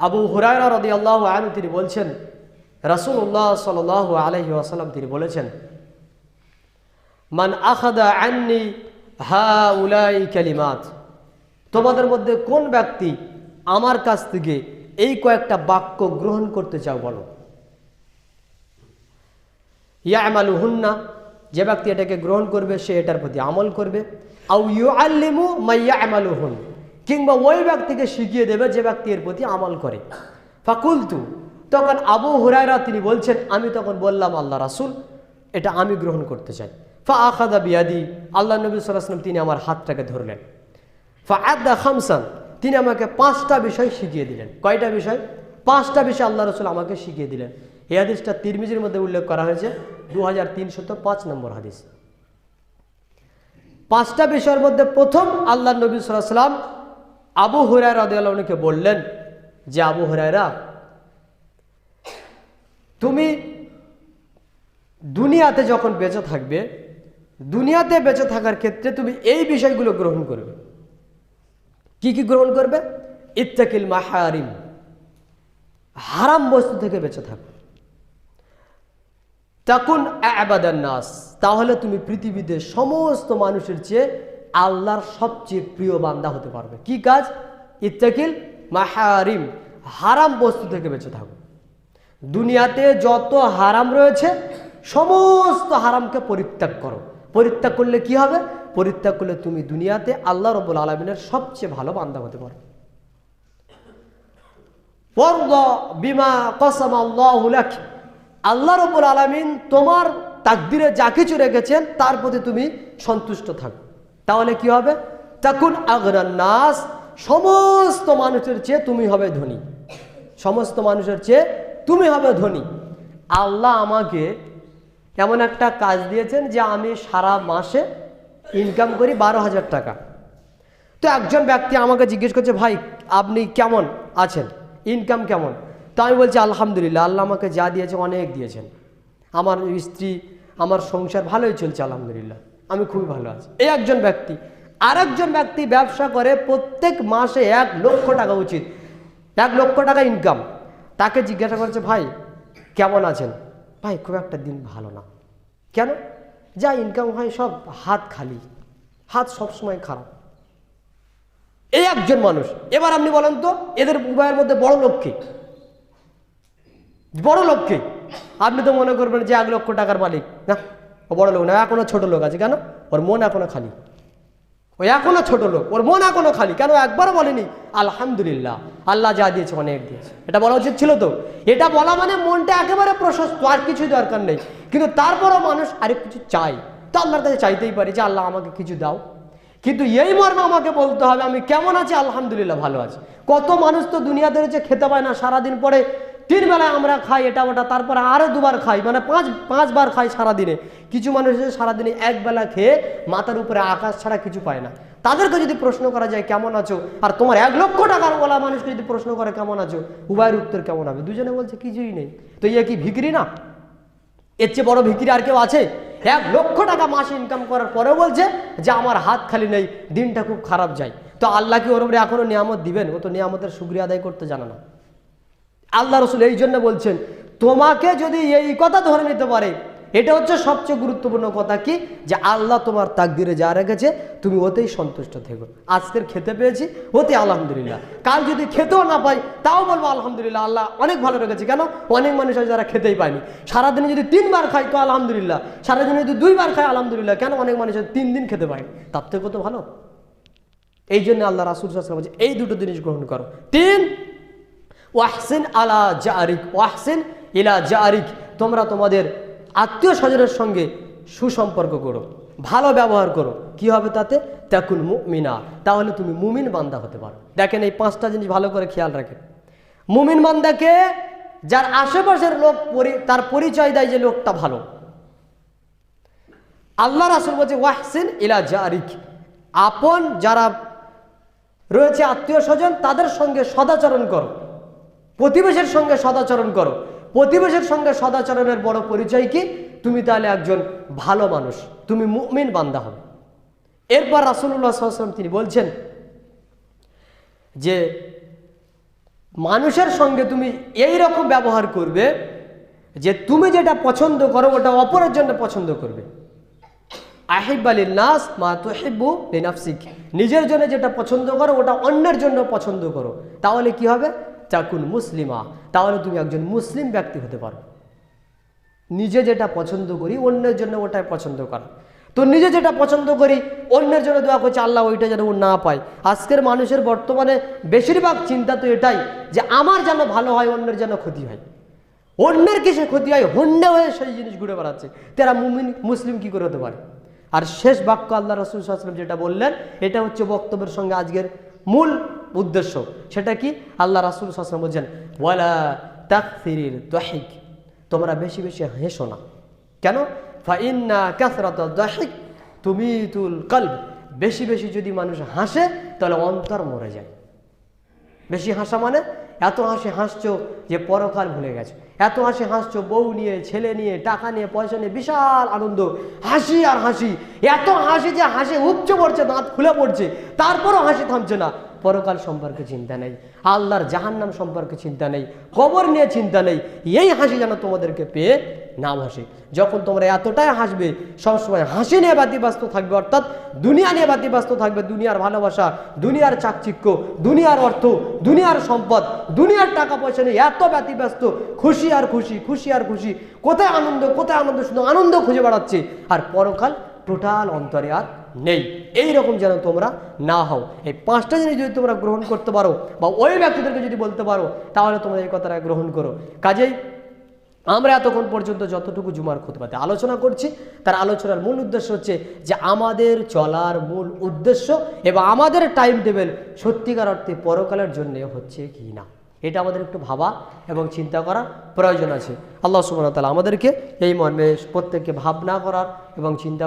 আবু হুরায়রা রদি আল্লাহ আনু তিনি বলছেন রাসুল্লাহ সাল আলহি আসাল্লাম তিনি বলেছেন, মান আখাদা আন্নি হা উলাই কালিমাত। তোমাদের মধ্যে কোন ব্যক্তি আমার কাছ থেকে এই কয়েকটা বাক্য গ্রহণ করতে চাও বলো। ইয়ামালু হুন্না যে ব্যক্তি এটাকে গ্রহণ করবে সে এটার প্রতি আমল করবে। আউ ইউ আল্লিমু মাইয়া আমালু হুন কিংবা ওই ব্যক্তিকে শিখিয়ে দেবে যে ব্যক্তি এর প্রতি আমল করে। ফাকুলতু, তখন আবু হুরায়রা তিনি বলছেন, আমি তখন বললাম, আল্লাহ রাসুল, এটা আমি গ্রহণ করতে চাই। ফা আখাদা বিয়াদি, আল্লাহ নবী সাল্লাম তিনি আমার হাতটাকে ধরলেন। ফা আদা খামসান, তিনি আমাকে পাঁচটা বিষয় শিখিয়ে দিলেন। কয়টা বিষয়? পাঁচটা বিষয় আল্লাহ রসুল আমাকে শিখিয়ে দিলেন। এই হাদিসটা তিরমিজির মধ্যে উল্লেখ করা হয়েছে দু হাজার নম্বর হাদিস। পাঁচটা বিষয়ের মধ্যে প্রথম আল্লাহ নবী সাল্লাম আবু হুরায়রা আদিয়ালকে বললেন যে, আবু হুরায়রা, তুমি দুনিয়াতে যখন বেঁচে থাকবে, দুনিয়াতে বেঁচে থাকার ক্ষেত্রে তুমি এই বিষয়গুলো গ্রহণ করবে। কি কি গ্রহণ করবে? ইত্তাকিল মাহারিম, হারাম বস্তু থেকে বেঁচে থাকো। তখন আবাদান নাস, তাহলে তুমি পৃথিবীতে সমস্ত মানুষের চেয়ে আল্লাহর সবচেয়ে প্রিয় বান্দা হতে পারবে। কি কাজ? ইত্তাকিল মাহারিম, হারাম বস্তু থেকে বেঁচে থাকো। দুনিয়াতে যত হারাম রয়েছে, সমস্ত হারামকে পরিত্যাগ করো। পরিত্যাগ করলে কি হবে? পরিত্যাগ করলে তুমি দুনিয়াতে আল্লাহ রবুল আলমিনের সবচেয়ে ভালো বান্দা হতে পারো। বিমা কসম আল্লাহ আল্লাহ রবুল আলমিন তোমার তাকদিরে যা কিছু রেখেছেন, তার প্রতি তুমি সন্তুষ্ট থাকো। তাহলে কি হবে? তখন আগরান নাস, সমস্ত মানুষের চেয়ে তুমি হবে ধনী। সমস্ত মানুষের চেয়ে তুমি হবে ধনী। আল্লাহ আমাকে এমন একটা কাজ দিয়েছেন যে আমি সারা মাসে ইনকাম করি বারো হাজার টাকা। তো একজন ব্যক্তি আমাকে জিজ্ঞেস করছে, ভাই, আপনি কেমন আছেন? ইনকাম কেমন? তো আমি বলছি, আলহামদুলিল্লাহ, আল্লাহ আমাকে যা দিয়েছে অনেক দিয়েছেন। আমার স্ত্রী, আমার সংসার ভালোই চলছে, আলহামদুলিল্লাহ। আমি খুবই ভালো আছি। এই একজন ব্যক্তি, আরেকজন ব্যক্তি ব্যবসা করে প্রত্যেক মাসে এক লক্ষ টাকা উচিত, এক লক্ষ টাকা ইনকাম তাকে জিজ্ঞাসা করেছে, ভাই, কেমন আছেন? ভাই, খুব একটা দিন ভালো না। কেন? যা ইনকাম হয় সব হাত খালি, হাত সবসময় খারাপ। এই একজন মানুষ, এবার আপনি বলেন তো, এদের উভয়ের মধ্যে বড় লক্ষ্যে বড় লক্ষ্যে আপনি তো মনে করবেন যে এক লক্ষ টাকার মালিক, না? ও বড় লোক না এখনও ছোট লোক আছে কেন? ওর মন এখনও খালি। ও এখনও ছোট লোক, ওর মন এখনও খালি। কেন একবারও বলেনি? আলহামদুলিল্লাহ, আল্লাহ যা দিয়েছে অনেক দিয়েছে। এটা বলা উচিত ছিল তো? এটা বলা মানে মনটা একেবারে প্রশস্ত, আর কিছুই দরকার নেই। কিন্তু তারপরও মানুষ আরেক কিছু চাই তো আল্লাহর কাছে চাইতেই পারি যে, আল্লাহ আমাকে কিছু দাও। কিন্তু এই মর্মে আমাকে বলতে হবে, আমি কেমন আছি? আলহামদুলিল্লাহ ভালো আছি। কত মানুষ তো দুনিয়াতে রয়েছে খেতে পায় না, সারাদিন পরে তিন বেলায় আমরা খাই, এটা ওটা, তারপরে আরও দুবার খাই মানে পাঁচ, পাঁচবার খাই সারাদিনে। কিছু মানুষ সারাদিনে এক বেলা খেয়ে মাথার উপরে আকাশ ছাড়া কিছু পায় না। তাদেরকে যদি প্রশ্ন করা যায়, কেমন আছো? আর তোমার এক লক্ষ টাকার বলা মানুষকে যদি প্রশ্ন করে, কেমন আছো? উভয়ের উত্তর কেমন হবে? দুজনে বলছে, কিছুই নেই। তো ইয়ে কি ভিকিরি না? এর চেয়ে বড় ভিকিরি আর কেউ আছে? এক লক্ষ টাকা মাসে ইনকাম করার পরেও বলছে যে, আমার হাত খালি নেই, দিনটা খুব খারাপ যায়। তো আল্লাহ কি ওর উপরে এখনও নিয়ামত দিবেন? ও তো নিয়ামতের সুক্রিয়া আদায় করতে জানে না। আল্লাহ রসুল এই জন্য বলছেন, তোমাকে যদি এই কথা ধরে নিতে পারে, এটা হচ্ছে সবচেয়ে গুরুত্বপূর্ণ কথা কি? যে আল্লাহ তোমার তাকদিরে যা রেখেছে, তুমি ওতেই সন্তুষ্ট থেকো। আজকের খেতে পেয়েছি, ওতে আলহামদুলিল্লাহ। কাল যদি খেতেও না পাই, তাও বলব আলহামদুলিল্লাহ, আল্লাহ অনেক ভালো রেখেছে। কেন? অনেক মানুষ আছে যারা খেতেই পায়নি। সারাদিনে যদি তিনবার খাই, তো আলহামদুলিল্লাহ। সারাদিনে যদি দুইবার খাই, আলহামদুলিল্লাহ। কেন? অনেক মানুষ তিন দিন খেতে পায়নি। তার থেকে তো ভালো। এই জন্য আল্লাহ রাসুল বলছে, এই দুটো জিনিস গ্রহণ করো। তিন ওয়াহসিন আলা জারিক ওয়াহসিন ইলা জারিক তোমরা তোমাদের আত্মীয় স্বজনের সঙ্গে সুসম্পর্ক করো, ভালো ব্যবহার করো। কি হবে তাতে? তেকুন মুমিনা। তাহলে তুমি মুমিন বান্দা হতে পারো। দেখেন এই পাঁচটা জিনিস ভালো করে খেয়াল রাখেন। মুমিন বান্দাকে যার আশেপাশের লোক তার পরিচয় দেয় যে লোকটা ভালো। আল্লাহ রাসুল বলছে, ওয়াহসিন ইলা জারিক আপন যারা রয়েছে আত্মীয় স্বজন, তাদের সঙ্গে সদাচরণ করো। প্রতিবেশের সঙ্গে সদাচরণ করো। প্রতিবেশের সঙ্গে সদাচরণের বড় পরিচয় কি? তুমি তাহলে একজন ভালো মানুষ। তুমি মুমিন বান্দা হবে। এরপর রাসুল্লাহ সাল্লাম তিনি বলছেন যে, মানুষের সঙ্গে তুমি এই রকম ব্যবহার করবে যে, তুমি যেটা পছন্দ করো, ওটা অপরের জন্য পছন্দ করবে। আহিব আলিল নাস মা তুহিব্বু লিনাফসিক নিজের জন্য যেটা পছন্দ করো, ওটা অন্যের জন্য পছন্দ করো। তাহলে কি হবে? চাকুন মুসলিমা, তাহলে তুমি একজন মুসলিম ব্যক্তি হতে পারো। নিজে যেটা পছন্দ করি, অন্যের জন্য ওটাই পছন্দ করা। তো নিজে যেটা পছন্দ করি, অন্যের জন্য দোয়া করছে, আল্লাহ ওইটা যেন ও না পায়। আজকের মানুষের বর্তমানে বেশিরভাগ চিন্তা তো এটাই যে আমার যেন ভালো হয়, অন্যের যেন ক্ষতি হয়। অন্যের কিসে ক্ষতি হয় হন্যে হয়ে সেই জিনিস ঘুরে বেড়াচ্ছে। তারা মুমিন, মুসলিম কি করে হতে পারে? আর শেষ বাক্য আল্লাহ রসুল যেটা বললেন, এটা হচ্ছে বক্তব্যের সঙ্গে আজকের মূল উদ্দেশ্য। সেটা কি? আল্লাহ রাসুল সাল্লাম বলছেন, ওয়ালা তাকসিরিল দহিক। তোমরা বেশি বেশি হেসো না। কেন? ফাইন্না ক্যাসরাত দহিক তুমি তুল কল্ব। বেশি বেশি যদি মানুষ হাসে, তাহলে অন্তর মরে যায়। বেশি হাসা মানে এত হাসি হাসছো যে পরকাল ভুলে গেছো। এত হাসি হাসছো বউ নিয়ে, ছেলে নিয়ে, টাকা নিয়ে, পয়সা নিয়ে, বিশাল আনন্দ। হাসি আর হাসি। এত হাসি যে হাসি উপচে পড়ছে, দাঁত খুলে পড়ছে। তারপরও হাসি থামছে না। পরকাল সম্পর্কে চিন্তা নেই, আল্লাহর জাহান্নাম সম্পর্কে চিন্তা নেই, কবর নিয়ে চিন্তা নেই, এই হাসি যেন তোমাদেরকে পেয়ে না হাসি যখন তোমরা এতটাই হাসবে, সবসময় হাসি নিয়ে ব্যতিব্যস্ত থাকবে, অর্থাৎ দুনিয়া নিয়ে ব্যতিব্যস্ত থাকবে, দুনিয়ার ভালোবাসা, দুনিয়ার চাকচিক্য, দুনিয়ার অর্থ, দুনিয়ার সম্পদ, দুনিয়ার টাকা পয়সা নিয়ে এত ব্যতিব্যস্ত খুশি আর খুশি খুশি আর খুশি, কোথায় আনন্দ কোথায় আনন্দ, শুধু আনন্দ খুঁজে বেড়াচ্ছে, আর পরকাল টোটাল অন্তরে আর নেই। এই রকম যেন তোমরা না হও। এই পাঁচটা জিনিস যদি তোমরা গ্রহণ করতে পারো বা ওই ব্যক্তিদেরকে যদি বলতে পারো, তাহলে তোমরা এই কথাটা গ্রহণ করো। কাজেই আমরা এতক্ষণ পর্যন্ত যতটুকু জুমার খুতবাতে আলোচনা করছি, তার আলোচনার মূল উদ্দেশ্য হচ্ছে যে আমাদের চলার মূল উদ্দেশ্য এবং আমাদের টাইম টেবিল সত্যিকার অর্থে পরকালের জন্য হচ্ছে কি না। এটা আমাদের একটু ভাবা এবং চিন্তা করার প্রয়োজন আছে। আল্লাহ সুবহানাহু ওয়া তাআলা আমাদেরকে এই মর্মে প্রত্যেককে ভাবনা করার এবং চিন্তা